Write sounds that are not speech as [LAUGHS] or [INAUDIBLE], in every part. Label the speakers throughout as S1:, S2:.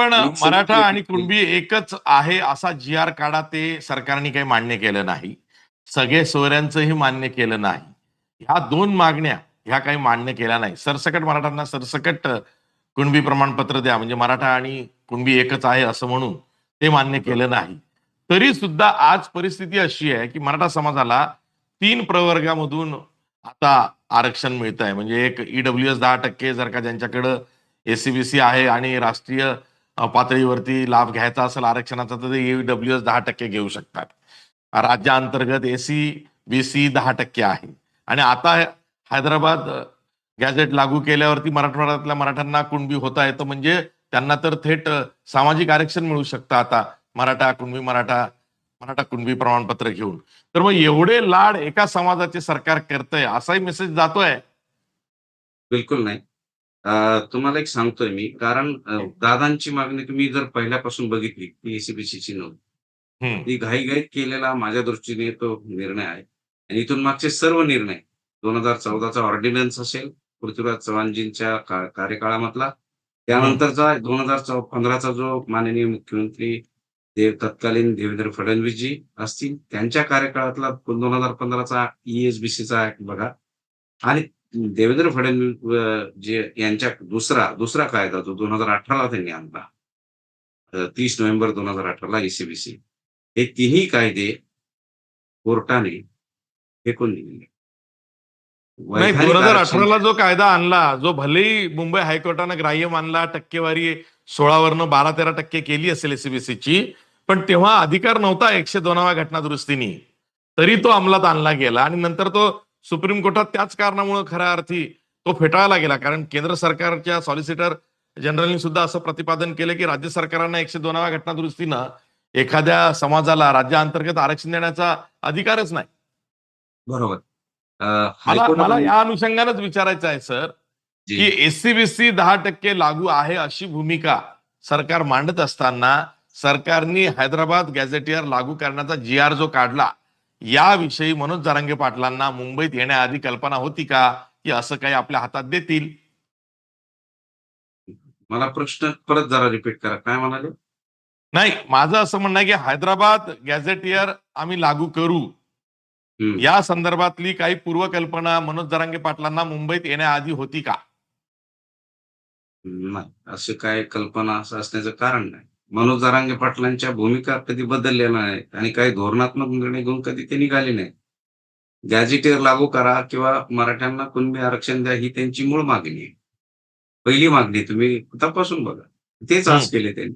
S1: पण मराठा आणि कुणबी एकच आहे असा जी आर काढा ते सरकारने काही मान्य केलं नाही. सगळे सोयऱ्यांचंही मान्य केलं नाही. ह्या दोन मागण्या ह्या काही मान्य केल्या नाही. सरसकट मराठ्यांना सरसकट कुणबी प्रमाणपत्र द्या. म्हणजे मराठा आणि कुणबी एकच आहे असं म्हणून ते मान्य केलं नाही. तरी सुद्धा आज परिस्थिती अशी आहे की मराठा समाजाला तीन प्रवर्गामधून आता आरक्षण मिळत आहे म्हणजे एक ईडब्ल्यू एस दहा टक्के जर का ज्यांच्याकडं एसीबीसी आहे आणि राष्ट्रीय पातळीवरती लाभ घ्यायचा असेल आरक्षणाचा तर ईडब्ल्यू एस दहा टक्के घेऊ शकतात. राज्याअंतर्गत एसी बीसी दहा टक्के आहे. आणि आता हैदराबाद गॅझेट लागू केल्यावरती मराठवाड्यातल्या मराठ्यांना कुणबी होता येतं म्हणजे त्यांना तर थेट सामाजिक आरक्षण मिळू शकतं आता. मराठा कुणबी मराठा मराठा कुणबी प्रमाणपत्र घेऊन. तर मग एवढे लाड एका समाजाचे सरकार करतंय असाही मेसेज जातोय?
S2: बिलकुल नाही. तुम्हाला एक सांगतोय मी. कारण दादांची मागणी तुम्ही जर पहिल्यापासून बघितली ती एसीबीसीची नोंद
S1: हम्म.
S2: ती घाईघाईत केलेला माझ्या दृष्टीने तो निर्णय आहे. आणि इथून मागचे सर्व निर्णय दोन हजार चौदाचा ऑर्डिनन्स असेल पृथ्वीराज चव्हाणजींच्या कार्यकाळामधला त्यानंतरचा दोन हजार चौ पंधराचा जो माननीय मुख्यमंत्री देव तत्कालीन देवेंद्र फडणवीसजी असतील त्यांच्या कार्यकाळातला दोन हजार पंधराचा ईएसबीसीचा ऍक्ट बघा. आणि देवेंद्र फडणवीस जे यांच्या दुसरा दुसरा कायदा जो दोन हजार अठराला त्यांनी आणला तीस नोव्हेंबर दोन हजार अठराला ईसीबीसी हे तिन्ही कायदे कोर्टाने फेकून दिलेले.
S1: दोन हजार अठराला जो कायदा आणला जो भलेही मुंबई हायकोर्टानं ग्राह्य मानला टक्केवारी सोळावरनं बारा तेरा टक्के केली असेल एसीबीसीची पण तेव्हा अधिकार नव्हता एकशे दोनाव्या घटना दुरुस्तीनी तरी तो अंमलात आणला गेला आणि नंतर तो सुप्रीम कोर्टात त्याच कारणामुळे खऱ्या अर्थी तो फेटाळला गेला. कारण केंद्र सरकारच्या सॉलिसिटर जनरलनी सुद्धा असं प्रतिपादन केलं की राज्य सरकारांना एकशे दोनाव्या घटना दुरुस्तीनं एखाद्या समाजाला राज्याअंतर्गत आरक्षण देण्याचा अधिकारच नाही.
S2: बरोबर.
S1: मला मला या अनुषंगानच विचारायचं आहे सर. की एससीबीसी दहा टक्के लागू आहे अशी भूमिका सरकार मांडत असताना सरकारने हैदराबाद गॅझेटियर लागू करण्याचा जी आर जो काढला याविषयी मनोज जरांगे पाटलांना मुंबईत येण्याआधी कल्पना होती का? की असं काही आपल्या हातात देतील?
S2: मला प्रश्न परत जरा रिपीट करा. काय म्हणाले?
S1: नाही माझं असं म्हणणं आहे की हैदराबाद गॅझेटियर आम्ही लागू करू. या संदर्भातली काही पूर्वकल्पना मनोज जरांगे पाटलांना मुंबईत येण्याआधी होती का?
S2: नाही असं काय कल्पना असं असण्याचं कारण नाही. मनोज जरांगे पाटलांच्या भूमिका कधी बदलल्या नाहीत आणि काही धोरणात्मक निर्णय घेऊन कधी ते निघाले नाही. गॅझेटियर लागू करा किंवा मराठ्यांना कुणबी आरक्षण द्या ही त्यांची मूळ मागणी आहे. पहिली मागणी तुम्ही तपासून बघा. तेच आज. केले त्यांनी.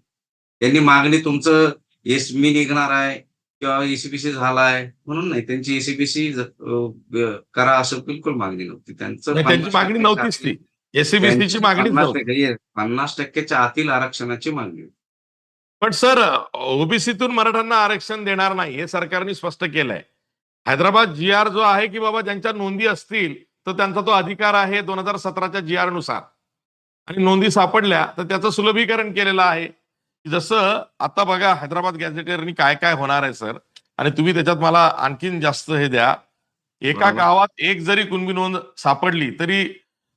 S2: त्यांनी मागणी तुमचं एस मी निघणार आहे किंवा एसीबीसी झालाय म्हणून नाही. त्यांची एसीबीसी करा असं बिलकुल मागणी नव्हती. त्यांचं
S1: नाही, त्यांची
S2: 50
S1: मागणी नव्हतीच ती. एसीबीसीची नव्हती.
S2: टक्के पन्नास टक्क्याच्या आतील आरक्षणाची मागणी होती.
S1: पण सर ओबीसीतून मराठ्यांना आरक्षण देणार नाही हे सरकारने स्पष्ट केलंय. हैदराबाद जी आर जो आहे की बाबा ज्यांच्या नोंदी असतील तर त्यांचा तो अधिकार आहे दोन हजार सतराच्या जी आरनुसार. आणि नोंदी सापडल्या तर त्याचं सुलभीकरण केलेलं आहे. जसं आता बघा हैदराबाद गॅझेटियरनी काय काय होणार आहे सर? आणि तुम्ही त्याच्यात मला आणखीन जास्त हे द्या. एका. गावात एक जरी कुणबी नोंद सापडली तरी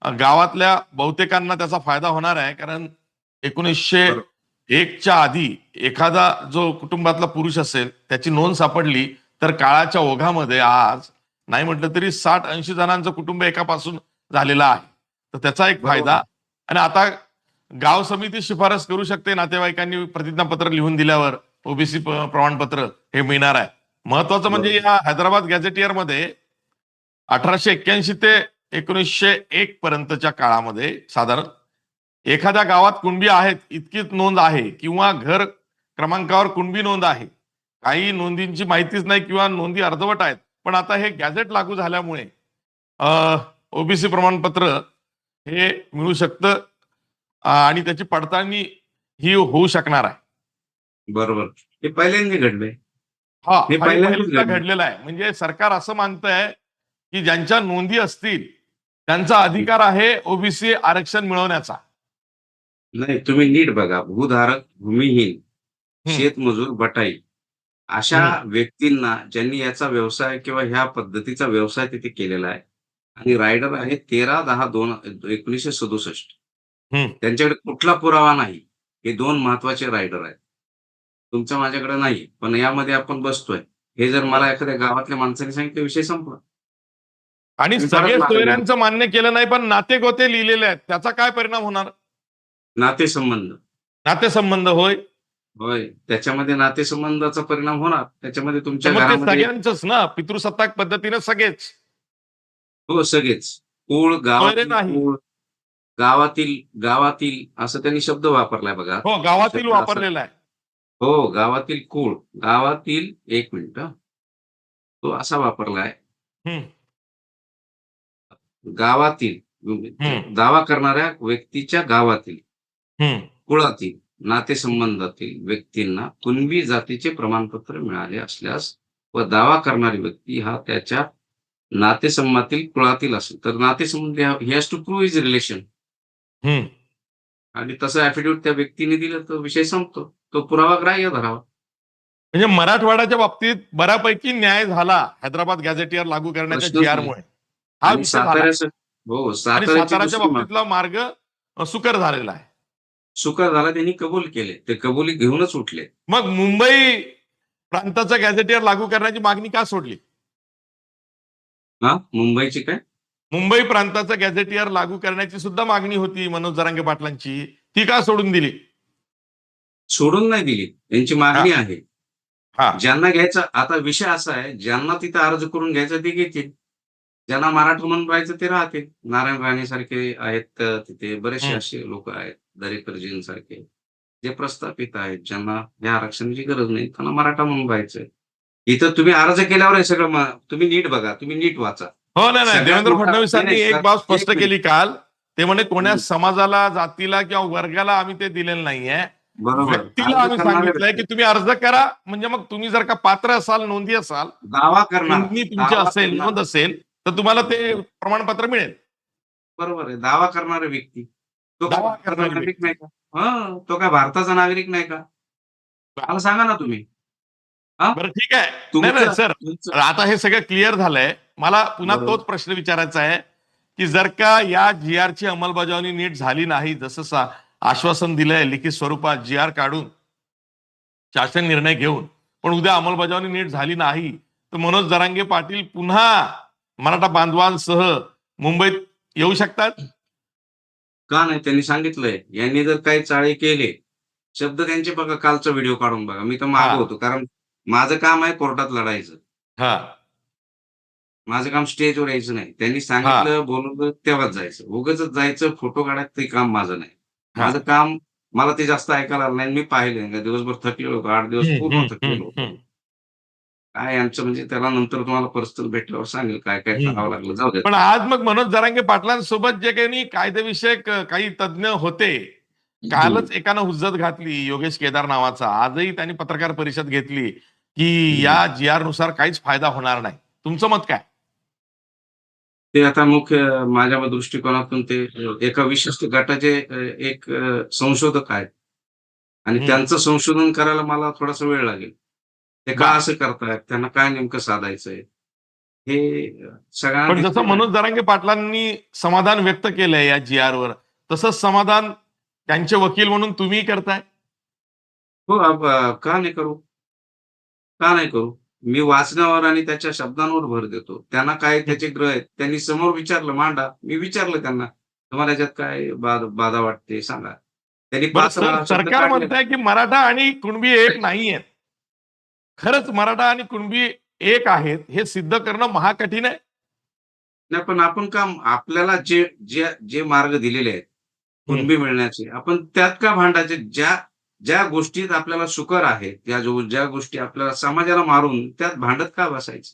S1: गावातल्या बहुतेकांना त्याचा फायदा होणार आहे कारण एकोणीसशे. एकच्या आधी एखादा जो कुटुंबातला पुरुष असेल त्याची नोंद सापडली तर काळाच्या ओघामध्ये आज नाही म्हटलं तरी साठ ऐंशी जणांचं कुटुंब एकापासून झालेलं आहे तर त्याचा एक. फायदा आणि आता गाव समिती शिफारस करू शकते नातेवाईकांनी प्रतिज्ञापत्र लिहून दिल्यावर ओबीसी प्रमाणपत्र हे मिळणार आहे महत्वाचं म्हणजे. या हैदराबाद गॅझेटियरमध्ये अठराशे एक्क्याऐंशी ते एकोणीसशे एक पर्यंतच्या काळामध्ये साधारण एखाद्या गावात कुणबी आहेत इतकीच नोंद आहे किंवा घर क्रमांकावर कुणबी नोंद आहे. काही नोंदींची माहितीच नाही किंवा नोंदी अर्धवट आहेत पण आता हे गॅझेट लागू झाल्यामुळे ओबीसी प्रमाणपत्र हे मिळू शकतं आणि त्याची पडताळणी ही होऊ शकणार आहे.
S2: बरोबर. हे पहिल्यांदा घडले
S1: हा. घडलेला आहे. म्हणजे सरकार असं मानतंय की ज्यांच्या नोंदी असतील त्यांचा अधिकार आहे ओबीसी आरक्षण मिळवण्याचा.
S2: नाही तुम्ही नीट बघा. भूधारक भूमिहीन. शेतमजूर बटाई. अशा व्यक्तींना ज्यांनी याचा व्यवसाय किंवा ह्या पद्धतीचा व्यवसाय तिथे केलेला आहे आणि रायडर आहे तेरा दहा दोन एकोणीसशे सदुसष्ट. त्यांच्याकडे कुठला पुरावा नाही. हे दोन महत्त्वाचे रायडर आहेत. तुमच्या माझ्याकडे नाही पण यामध्ये आपण बसतोय. हे जर मला एखाद्या गावातल्या माणसाने सांगितलं विषय संपला.
S1: आणि सगळे सोयऱ्यांचं मान्य केलं नाही पण नाते गोते लिहिलेले आहेत. त्याचा काय परिणाम होणार?
S2: नातेसंबंध.
S1: नातेसंबंध होय.
S2: होय. त्याच्यामध्ये नातेसंबंधाचा परिणाम होणार. त्याच्यामध्ये तुमच्या
S1: सगळ्यांचंच ना. पितृसत्ताक पद्धतीने सगळेच.
S2: हो सगळेच. कुळ गावातील. कुळ गावातील गावातील असं त्यांनी शब्द वापरलाय बघा.
S1: हो गावातील वापरलेला आहे.
S2: हो गावातील कुळ. गावातील एक मिनिट. तो असा वापरलाय. गावातील. दावा करणाऱ्या व्यक्तीच्या गावातील. कुळातील नातेसंबंधातील व्यक्तींना कुणबी जातीचे प्रमाणपत्र मिळाले असल्यास व दावा करणारी व्यक्ती हा त्याच्या नातेसंबंधातील कुळातील असेल. तर नातेसंबंध he has to prove is relation. आणि तसं ऍफिडेव्हिट त्या व्यक्तीने दिलं तर विषय संपतो. तो पुरावा ग्राह्य धरावा.
S1: म्हणजे मराठवाड्याच्या बाबतीत बऱ्यापैकी न्याय झाला हैदराबाद गॅझेटियर लागू करण्याच्या हा बाबतीतला मार्ग सुकर झालेला आहे.
S2: सुकर झाला त्यांनी कबूल केले. ते कबुली घेऊनच उठले.
S1: मग मुंबई प्रांताचा गॅझेटियर लागू करण्याची मागणी का सोडली?
S2: हा? मुंबईची काय?
S1: मुंबई प्रांताचा गॅझेटियर लागू करण्याची सुद्धा मागणी होती मनोज जरांगे पाटलांची. ती का सोडून दिली?
S2: सोडून नाही दिली. त्यांची मागणी आहे.
S1: हा.
S2: ज्यांना घ्यायचा आता विषय असा आहे ज्यांना तिथे अर्ज करून घ्यायचा ते घेतील. ज्यांना मराठा म्हणून राहायचं ते राहतील. नारायण राणे सारखे आहेत तिथे बरेचसे. असे लोक आहेत. दरेकरजीन सारखे जे प्रस्थापित आहेत ज्यांना या आरक्षणाची गरज नाही त्यांना मराठा म्हणून राहायचंय इथं तुम्ही अर्ज केल्यावर हे सगळं तुम्ही नीट बघा तुम्ही नीट वाचा.
S1: हो नाही देवेंद्र फडणवीसांनी एक बाब स्पष्ट. केली काल. ते म्हणे कोण्या. समाजाला जातीला किंवा वर्गाला आम्ही ते दिलेलं नाहीये. व्यक्तीला आम्ही सांगितलंय की. तुम्ही अर्ज करा म्हणजे मग तुम्ही जर का पात्र असाल नोंदी असाल
S2: दावा करणार.
S1: तुमची असेल. नोंद असेल तर तुम्हाला ते प्रमाणपत्र मिळेल.
S2: बरोबर आहे. दावा करणारा व्यक्ती. तो काय भारताचा नागरिक. नाही का? हा तो काय भारताचा नागरिक नाही का? मला सांगा ना तुम्ही.
S1: बरं ठीक आहे. सर आता हे सगळं क्लिअर झालंय. मला पुन्हा. तोच प्रश्न विचारायचा आहे की जर का या जी आरची अंमलबजावणी नीट झाली नाही जसं आश्वासन दिलंय लिखित स्वरूपात जी आर काढून शासन निर्णय घेऊन पण उद्या अंमलबजावणी नीट झाली नाही तर मनोज जरांगे पाटील पुन्हा मराठा बांधवांसह मुंबईत येऊ शकतात?
S2: का नाही त्यांनी सांगितलंय? यांनी जर काही चाळे केले शब्द त्यांचे बघा कालचा व्हिडिओ काढून बघा. मी तर. मागं होतो कारण माझं काम आहे कोर्टात लढायचं.
S1: हा.
S2: माझं काम स्टेजवर यायचं नाही. त्यांनी सांगितलं बोलवलं तेव्हाच जायचं. उगाच जायचं फोटो काढायचं ते काम माझं नाही. माझं काम मला ते जास्त ऐकायला आलं नाही. मी पाहिले दिवसभर थकलेलो होतो आठ दिवस पूर्ण थकलेलो होतो. काय यांचं म्हणजे त्याला नंतर तुम्हाला पर्सनल भेटल्यावर सांगेल काय काय. करावं लागलं. जाऊ दे.
S1: पण आज मग मनोज जरांगे पाटलांसोबत जे काही कायदेविषयक काही तज्ज्ञ होते कालच एकानं हुज्जत घातली योगेश केदार नावाचा. आजही त्यांनी पत्रकार परिषद घेतली की. या जी आरनुसार काहीच फायदा होणार नाही. तुमचं मत काय?
S2: ते आता मुख्य माझ्या दृष्टिकोनातून ते एका विशिष्ट गटाचे एक संशोधक आहेत. आणि. त्यांचं संशोधन करायला मला थोडासा वेळ लागेल. ते का. असं करतायत? त्यांना काय नेमकं साधायचंय? हे सगळ्यांना
S1: पण जसं. मनोज जरांगे पाटलांनी समाधान व्यक्त केलंय या जी आर वर तसंच समाधान त्यांचे वकील म्हणून तुम्ही करताय?
S2: हो का नाही करू? का नाही करू? मी वाचण्यावर आणि त्याच्या शब्दांवर भर देतो. त्यांना काय त्याचे ग्रह आहेत त्यांनी समोर विचारलं मांडा. मी विचारलं त्यांना तुम्हाला याच्यात काय बाधा वाटते सांगा. त्यांनी
S1: सरकार. म्हणताय की मराठा आणि कुणबी एक नाहीयेत. खरंच मराठा आणि कुणबी एक आहेत हे सिद्ध करणं महाकठीण आहे.
S2: नाही पण आपण का आपल्याला जे जे जे मार्ग दिलेले आहेत कुणबी मिळण्याचे आपण त्यात का भांडायचे? ज्या ज्या गोष्टीत आपल्याला सुकर आहे त्या जो ज्या गोष्टी आपल्याला समाजाला मारून त्यात भांडत का बसायचं?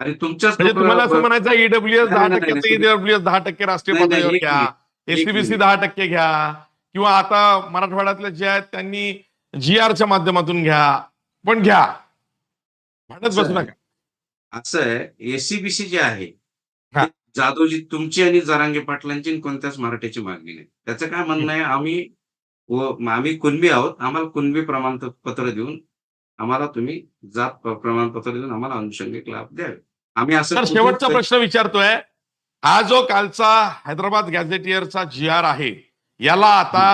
S2: आणि तुमच्याच
S1: म्हणजे तुम्हाला असं म्हणायचं ईडब्ल्यूएस दहा
S2: नाही, नाही,
S1: टक्के ईडब्ल्यूएस दहा टक्के राष्ट्रीय पातळीवर घ्या. SCBC
S2: minute.
S1: दहा टक्के घ्या. किंवा आता मराठवाड्यातले जे आहेत त्यांनी जी आरच्या माध्यमातून घ्या. पण घ्या. भांडत
S2: असं
S1: बसू. नका.
S2: असं आहे एसीबीसी जे आहे जाधवजी तुमची आणि जरांगे पाटलांची कोणत्याच मराठीची मागणी नाही. त्याचं काय म्हणणं आहे आम्ही व आम्ही कुणबी आहोत आम्हाला कुणबी प्रमाणपत्र देऊन आम्हाला तुम्ही जात प्रमाणपत्र देऊन आम्हाला अनुषंगिक लाभ द्यावे. आम्ही असं
S1: शेवटचा प्रश्न विचारतोय हा जो कालचा हैदराबाद गॅझेटियरचा जी आर आहे याला आता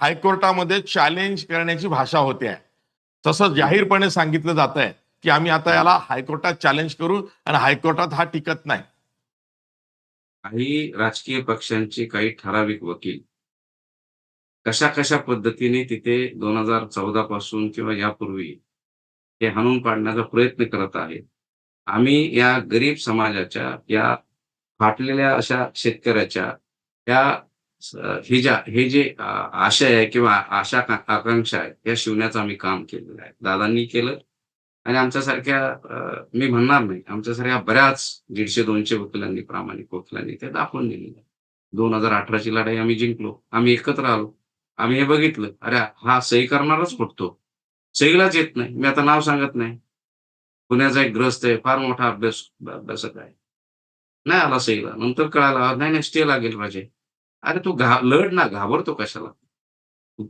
S1: हायकोर्टामध्ये चॅलेंज करण्याची भाषा होते. तसं जाहीरपणे सांगितलं जात आहे की आम्ही आता याला हायकोर्टात चॅलेंज करू आणि हायकोर्टात हा टिकत नाही.
S2: काही राजकीय पक्षांचे काही ठराविक वकील कशा कशा पद्धतीने तिथे दोन हजार चौदा पासून किंवा यापूर्वी हे हाणून पाडण्याचा प्रयत्न करत आहेत. आम्ही या गरीब समाजाच्या या फाटलेल्या अशा शेतकऱ्याच्या या हे ज्या हे जे आशय आहे किंवा आशा आकांक्षा आहे या शिवण्याचं आम्ही काम केलेलं आहे. दादांनी केलं आणि आमच्यासारख्या मी म्हणणार नाही. आमच्यासारख्या बऱ्याच दीडशे दोनशे वकिलांनी प्रामाणिक वकिलांनी ते दाखवून दिलेलं आहे. दोन हजार अठराची लढाई आम्ही जिंकलो. आम्ही एकत्र आलो. आम्ही हे बघितलं. अरे हा सही करणारच फुटतो सहीलाच येत नाही. मी आता नाव सांगत नाही. पुण्याचा एक ग्रस्त आहे. फार मोठा अभ्यास अभ्यासक आहे. नाही आला सहीला. नंतर कळाला नाही नाही स्टे लागेल पाहिजे अरे तू घा लढ ना घाबरतो कशाला?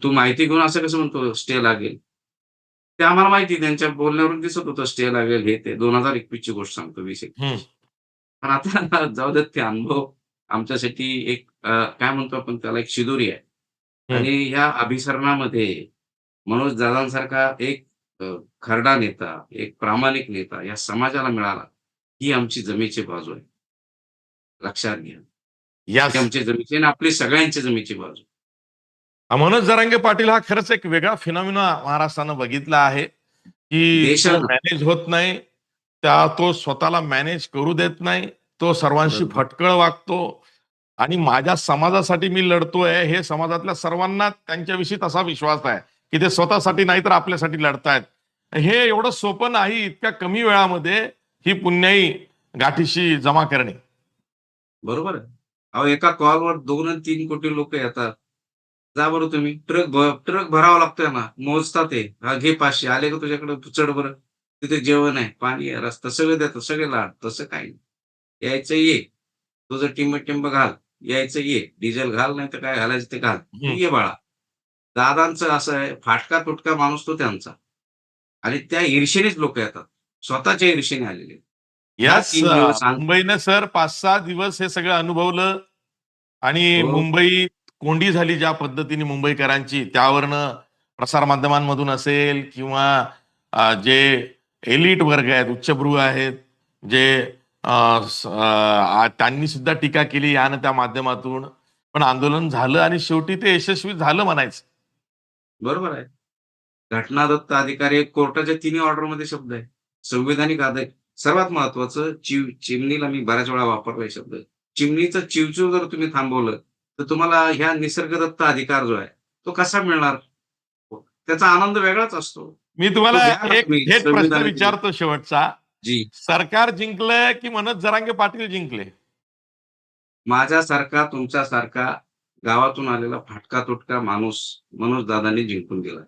S2: तू माहिती घेऊन असं कसं म्हणतो स्टे लागेल. ते आम्हाला माहिती त्यांच्या बोलण्यावरून दिसत होतं स्टे लागेल हे ते. दोन हजार एकवीस ची गोष्ट सांगतो वीस. पण आता [LAUGHS] जाऊ देत ते अनुभव. आमच्यासाठी एक काय म्हणतो आपण त्याला एक शिदोरी आहे. आणि ह्या अभिसरणामध्ये मनोज दादांसारखा एक खरडा नेता एक प्रामाणिक नेता या समाजाला मिळाला ही आमची जमेची बाजू आहे. लक्षात घ्या.
S1: या
S2: ही आमची जमीची आणि आपली सगळ्यांची जमीची बाजू.
S1: मनोज जरांगे पाटील हा खरंच एक वेगळा फिनॉमिना महाराष्ट्रानं बघितला आहे की. मॅनेज होत नाही त्या तो स्वतःला मॅनेज करू देत नाही तो सर्वांशी. फटकळ वागतो आणि माझ्या समाजासाठी मी लढतोय हे समाजातल्या सर्वांना त्यांच्याविषयी तसा विश्वास आहे की ते स्वतःसाठी नाही तर आपल्यासाठी लढतायत हे एवढं सोपं नाही इतक्या कमी वेळामध्ये ही पुण्याई गाठीशी जमा करणे
S2: बरोबर आहे अहो एका कॉलवर दोन आणि तीन कोटी लोक येतात जा बरं तुम्ही. ट्रक ट्रक भरावा लागतोय ना. मोजतात ते हा घे पाचशे. आले का तुझ्याकडे? तू चढ बरं. तिथे जेवण आहे. पाणी आहे. रस्ता सगळं देतं. सगळे लाड. तसं काही नाही. यायचं ये. तुझं टिंब टिंब घाल. यायचं ये. डिझेल घाल नाही तर काय घालायचं ते घाल. ये बाळा. दादांचं असं आहे. फाटका तुटका माणूस तो त्यांचा. आणि त्या ईर्षेनेच लोक येतात. स्वतःच्या ईर्षेने आलेले.
S1: मुंबईनं सर पाच सहा दिवस हे सगळं अनुभवलं. आणि
S2: हो.
S1: मुंबई कोंडी झाली ज्या पद्धतीने मुंबईकरांची त्यावरनं प्रसारमाध्यमांमधून असेल किंवा जे एलिट वर्ग आहेत उच्चभ्रू आहेत जे त्यांनी सुद्धा टीका केली यानं त्या माध्यमातून. पण आंदोलन झालं आणि शेवटी ते यशस्वी झालं म्हणायचं.
S2: बरोबर आहे. घटनादत्त अधिकारी एक कोर्टाच्या तिन्ही ऑर्डरमध्ये शब्द आहे. संविधानिक आदेश सर्वात महत्वाचं चिव चिमणीला मी बऱ्याच वेळा वापरलाय शब्द. चिमणीचं चिवचिव जर तुम्ही थांबवलं तर तुम्हाला ह्या निसर्गदत्त अधिकार जो आहे तो कसा मिळणार? त्याचा आनंद वेगळाच असतो.
S1: मी तुम्हाला एक प्रश्न विचारतो शेवटचा.
S2: जी.
S1: सरकार जिंकलंय की मनोज जरांगे पाटील जिंकले?
S2: माझ्यासारखा तुमच्यासारखा गावातून आलेला फाटका तुटका माणूस मनोज दादांनी जिंकून दिलाय.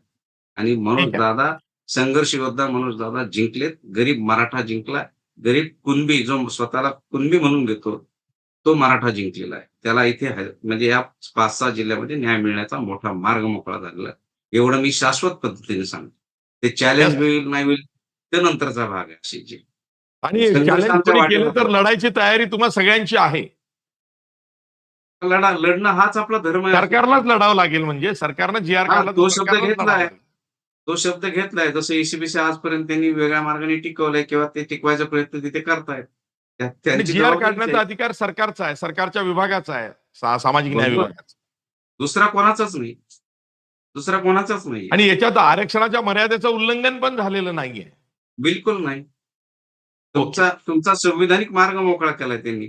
S2: आणि मनोज. दादा संघर्ष योद्धा मनोज दादा जिंकलेत. गरीब मराठा जिंकला. गरीब कुणबी जो स्वतःला कुणबी म्हणून घेतो तो मराठा जिंकलेला आहे. त्याला इथे म्हणजे या पाच सहा जिल्ह्यामध्ये न्याय मिळण्याचा मोठा मार्ग मोकळा झालेला आहे. एवढं मी शाश्वत पद्धतीने सांगतो. ते चॅलेंज. होईल नाही होईल ते नंतरचा भाग आहे अशी जी.
S1: आणि केलं तर लढायची तयारी तुम्हा सगळ्यांची आहे.
S2: लढा लढणं हाच आपला धर्म आहे.
S1: सरकारलाच लढावं लागेल म्हणजे. सरकारनं जी आर
S2: तो शब्द घेतलाय. तो शब्द घेतलाय जसं एसीबीसी आजपर्यंत त्यांनी वेगळ्या मार्गाने टिकवलंय किंवा ते टिकवायचा प्रयत्न तिथे करतायत.
S1: जी आर
S2: जबाबदारी
S1: काढण्याचा. अधिकार सरकारचा आहे सरकारच्या विभागाचा आहे सामाजिक न्याय. विभागाचा.
S2: दुसरा कोणाचाच नाही. दुसरा कोणाचाच नाही.
S1: आणि याच्यात आरक्षणाच्या मर्यादेचं उल्लंघन पण झालेलं नाहीये.
S2: बिलकुल नाही. तुमचा तुमचा संविधानिक मार्ग मोकळा केलाय त्यांनी.